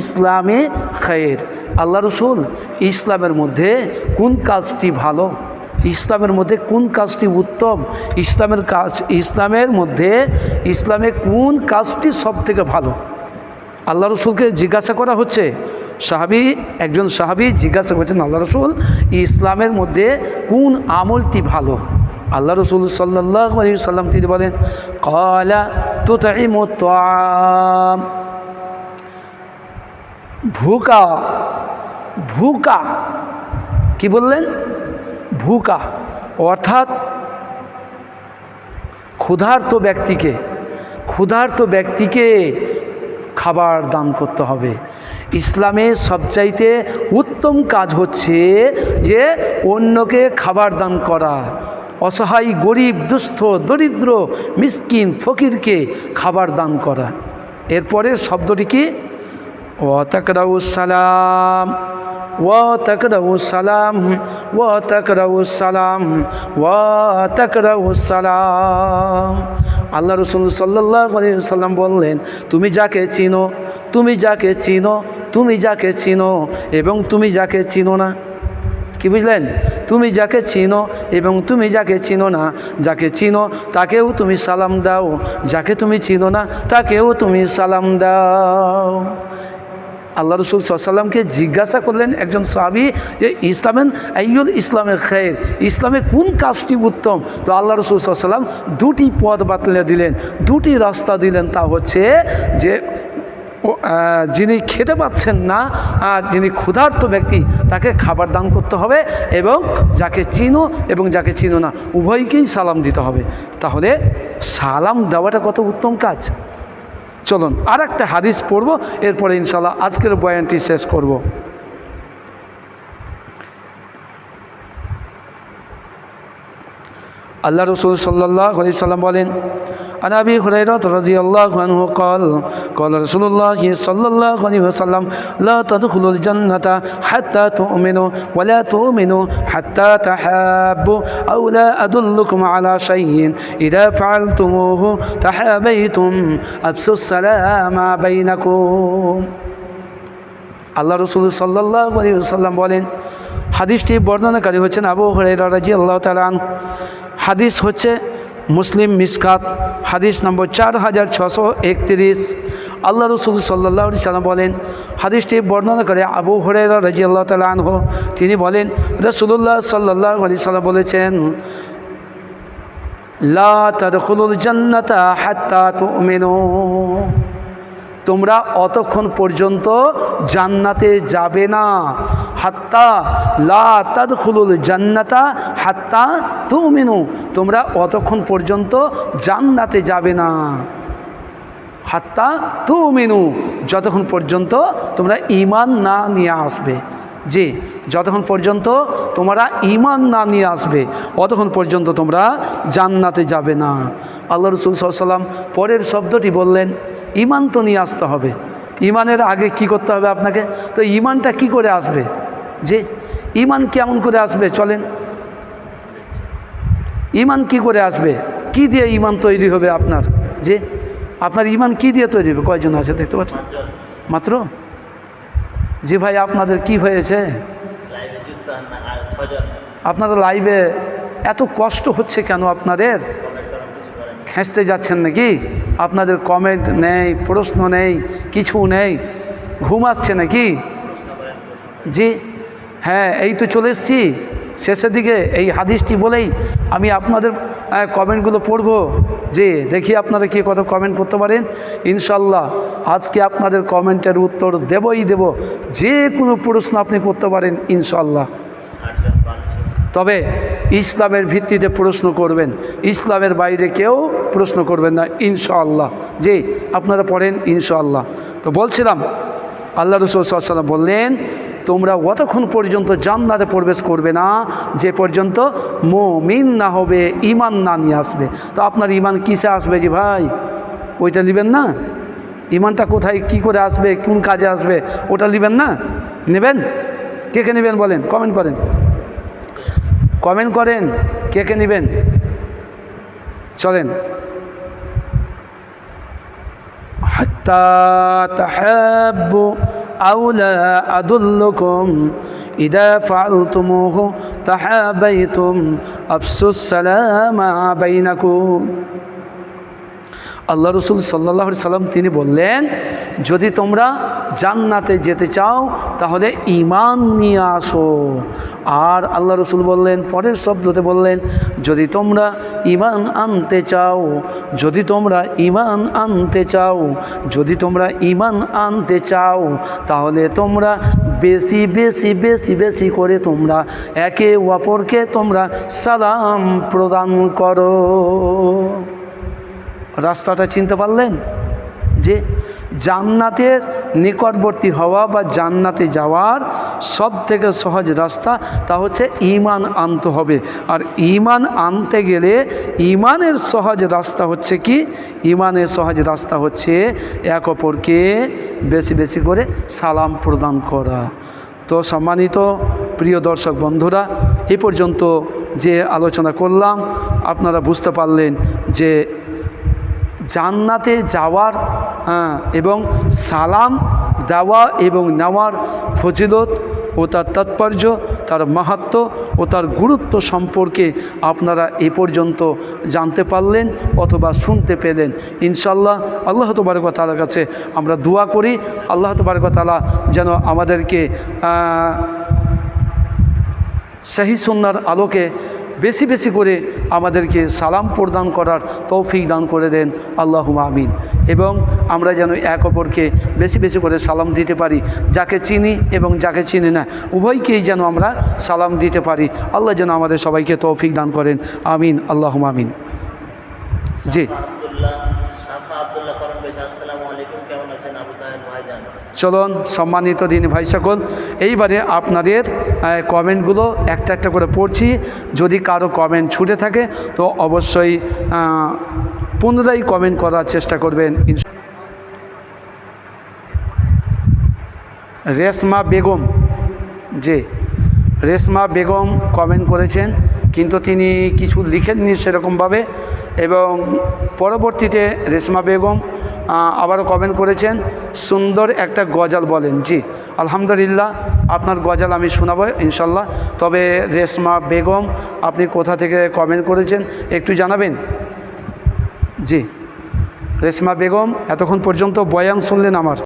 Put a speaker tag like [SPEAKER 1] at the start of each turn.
[SPEAKER 1] ইসলামে খায়ের। আল্লাহ রসুল, ইসলামের মধ্যে কোন কাজটি ভালো? ইসলামের মধ্যে কোন কাজটি উত্তম? ইসলামের কাজ, ইসলামের মধ্যে, ইসলামে কোন কাজটি সব থেকে ভালো? আল্লাহ রসুলকে জিজ্ঞাসা করা হচ্ছে। সাহাবি, একজন সাহাবি জিজ্ঞাসা করছেন, আল্লাহ রসুল, ইসলামের মধ্যে কোন আমলটি ভালো? আল্লাহ রসুল সাল্লাহ সাল্লাম তিনি বলেন, কলা তো তাই ভুকা ভুকা। কি বললেন? ভুকা। অর্থাৎ ক্ষুধার্ত ব্যক্তিকে ক্ষুধার্ত ব্যক্তিকে খাবার দান করতে হবে। ইসলামের সবচাইতে উত্তম কাজ হচ্ছে যে অন্যকে খাবার দান করা। অসহায়, গরিব, দুস্থ, দরিদ্র, মিসকিন, ফকিরকে খাবার দান করা। এরপরে শব্দটি কি? ওয়াতাকরাউসালাম ওয়াতাকরাউসালাম ওয়াতাকরাউসালাম ওয়াতাকরাউসালাম আল্লাহ রসুল সাল্লাম বললেন, তুমি যাকে চিনো, তুমি যাকে চিনো, তুমি যাকে চিনো এবং তুমি যাকে চিনো না। কি বুঝলেন? তুমি যাকে চিনো এবং তুমি যাকে চিনো না, যাকে চিনো তাকেও তুমি সালাম দাও, যাকে তুমি চিনো না তাকেও তুমি সালাম দাও। আল্লাহ রসুল সাল্লামকে জিজ্ঞাসা করলেন একজন সাহাবি যে, ইসলামের আইয়ুল ইসলামের খের ইসলামে কোন কাজটি উত্তম? তো আল্লাহ রসুল সাল্লাম দুটি পথ বাতলে দিলেন। দুটি রাস্তা দিলেন, তা হচ্ছে যে যিনি খেতে পাচ্ছেন না আর যিনি ক্ষুধার্ত ব্যক্তি, তাকে খাবার দান করতে হবে এবং যাকে চিনো এবং যাকে চিনো না, উভয়কেই সালাম দিতে হবে। তাহলে সালাম দেওয়াটা কত উত্তম কাজ? চলুন আর একটা হাদিস পড়ব এরপরে ইনশাল্লাহ আজকের বয়ানটি শেষ করব। আল্লাহ রসুল সাল্লাহ আলি সাল্লাম বলেন আনাবি হুরাইরত রাজি আল্লাহ আনহু কল কল রসুল্লাহ সাল্লাহ আলী সাল্লাম লা তাদখুলুল জান্নাতা হাত্তা তুমিনু ওয়া লা তুমিনু হাত্তা তাহাব্বু আও লা আদুল্লুকুম আলা শাইইন, ইদা ফাআলতুমুহু তাহাবাইতুম আফসুস সালামা বাইনাকুম। আল্লাহ রসুল সাল্লাহ আলী সাল্লাম বলেন, হাদিসটি বর্ণনাকারী হচ্ছেন আবু হরে রাজি আল্লাহ তালান হাদিস হচ্ছে মুসলিম মিসকাত। হাদিস নম্বর চার হাজার ছশো একত্রিশ। আল্লাহ রসুল সাল্লাহ সাল্লাম বলেন, হাদিসটি বর্ণনা করে আবু হরেরা রাজি আল্লাহ তালান তিনি বলেন রসুল্লাহ সাল্লাহ আলি সাল্লাম বলেছেন তোমরা অতক্ষণ পর্যন্ত জান্নাতে যাবে না। হাত্তা লা তাদখুলুল জান্নাতা হাত্তা তুমিনু। তোমরা অতক্ষণ পর্যন্ত জান্নাতে যাবে না। হাত্তা তুমিনু। যতক্ষণ পর্যন্ত তোমরা ইমান না নিয়ে আসবে। যে যতক্ষণ পর্যন্ত তোমরা ইমান না নিয়ে আসবে, অতক্ষণ পর্যন্ত তোমরা জান্নাতে যাবে না। আল্লাহ রসুল সাল্লাম পরের শব্দটি বললেন ইমান তো নিয়ে আসতে হবে। ইমানের আগে কি করতে হবে আপনাকে? তো ইমানটা কি করে আসবে? যে ইমান কেমন করে আসবে, চলেন। ইমান কি করে আসবে? কি দিয়ে ইমান তৈরি হবে আপনার? যে আপনার ইমান কি দিয়ে তৈরি হবে? কয়জন আছে দেখতে পাচ্ছেন? মাত্র? জি ভাই, আপনাদের কি হয়েছে? আপনারা লাইভে এত কষ্ট হচ্ছে কেন আপনাদের? খেঁচতে যাচ্ছেন নাকি? আপনাদের কমেন্ট নেই, প্রশ্ন নেই, কিছু নেই। ঘুম আসছে নাকি? জি হ্যাঁ এই তো চলে এসেছি। শেষের দিকে এই হাদিসটি বলেই আমি আপনাদের কমেন্টগুলো পড়ব। যে দেখি আপনারা কি কত কমেন্ট করতে পারেন। ইনশাল্লাহ আজকে আপনাদের কমেন্টের উত্তর দেবই দেব। যে কোনো প্রশ্ন আপনি করতে পারেন ইনশাল্লাহ তবে ইসলামের ভিত্তিতে প্রশ্ন করবেন। ইসলামের বাইরে কেউ প্রশ্ন করবেন না, ইনশাআল্লাহ। যে আপনারা পড়েন, ইনশাআল্লাহ। তো বলছিলাম, আল্লাহ রসুল সাল্লাম বললেন তোমরা অতক্ষণ পর্যন্ত জান্নাতে প্রবেশ করবে না, যে পর্যন্ত মমিন না হবে ইমান না নিয়ে আসবে। তো আপনার ইমান কিসে আসবে যে ভাই? ওইটা নেবেন না? ইমানটা কোথায়, কি করে আসবে, কোন কাজে আসবে, ওটা নেবেন না? নেবেন? কে কে নেবেন বলেন? কমেন্ট করেন। কমেন্ট করেন, কে কে নেবেন? চলেন। হাত্তা তাহাব্বু أولا أدلكم إذا فعلتموه تحابيتم. أفسوا السلام بينكم. আল্লাহ রসুল সাল্লাহ সাল্লাম তিনি বললেন, যদি তোমরা জান্নাতে যেতে চাও, তাহলে ইমান নিয়ে আসো। আর আল্লাহ রসুল বললেন, পরের শব্দতে বললেন, যদি তোমরা ইমান আনতে চাও, যদি তোমরা ইমান আনতে চাও, যদি তোমরা ইমান আনতে চাও, তাহলে তোমরা বেশি বেশি বেশি বেশি করে তোমরা একে অপরকে তোমরা সালাম প্রদান করো। রাস্তাটা চিনতে পারলেন? যে জান্নাতের নিকটবর্তী হওয়া বা জান্নাতে যাওয়ার সব থেকে সহজ রাস্তা তা হচ্ছে ইমান আনতে হবে। আর ইমান আনতে গেলে ইমানের সহজ রাস্তা হচ্ছে কি? ইমানের সহজ রাস্তা হচ্ছে এক অপরকে বেশি বেশি করে সালাম প্রদান করা। তো সম্মানিত প্রিয় দর্শক বন্ধুরা, এ পর্যন্ত যে আলোচনা করলাম, আপনারা বুঝতে পারলেন যে জান্নাতে যাওয়ার হ্যাঁ, এবং সালাম দেওয়া এবং নেওয়ার ফজিলত ও তার তাৎপর্য তার মাহাত্ম ও তার গুরুত্ব সম্পর্কে আপনারা এ পর্যন্ত জানতে পারলেন অথবা শুনতে পেলেন। ইনশাল্লাহ আল্লাহ তবারক তালার কাছে আমরা দোয়া করি। আল্লাহ তবারক তালা যেন আমাদেরকে সেই সন্ন্যার আলোকে বেশি বেশি করে আমাদেরকে সালাম প্রদান করার তৌফিক দান করে দেন। আল্লাহ আমিন। এবং আমরা যেন এক অপরকে বেশি বেশি করে সালাম দিতে পারি, যাকে চিনি এবং যাকে চিনি না, উভয়কেই যেন আমরা সালাম দিতে পারি। আল্লাহ যেন আমাদের সবাইকে তৌফিক দান করেন। আমিন। আল্লাহ আমিন। জি। চলুন সম্মানিত দিন ভাই সকল, এইবারে আপনাদের কমেন্টগুলো একটা একটা করে পড়ছি। যদি কারও কমেন্ট ছুটে থাকে, তো অবশ্যই পুনরায় কমেন্ট করার চেষ্টা করবেন। রেশমা বেগম যে রেশমা বেগম কমেন্ট করেছেন, কিন্তু তিনি কিছু লিখেননি সেরকমভাবে এবং পরবর্তীতে রেশমা বেগম আবারও কমেন্ট করেছেন, সুন্দর একটা গজাল বলেন। জি, আলহামদুলিল্লাহ, আপনার গজাল আমি শোনাবো ইনশাল্লাহ। তবে রেশমা বেগম, আপনি কোথা থেকে কমেন্ট করেছেন, একটু জানাবেন? জি, রেশমা বেগম, এতক্ষণ পর্যন্ত বয়ান শুনলেন আমার।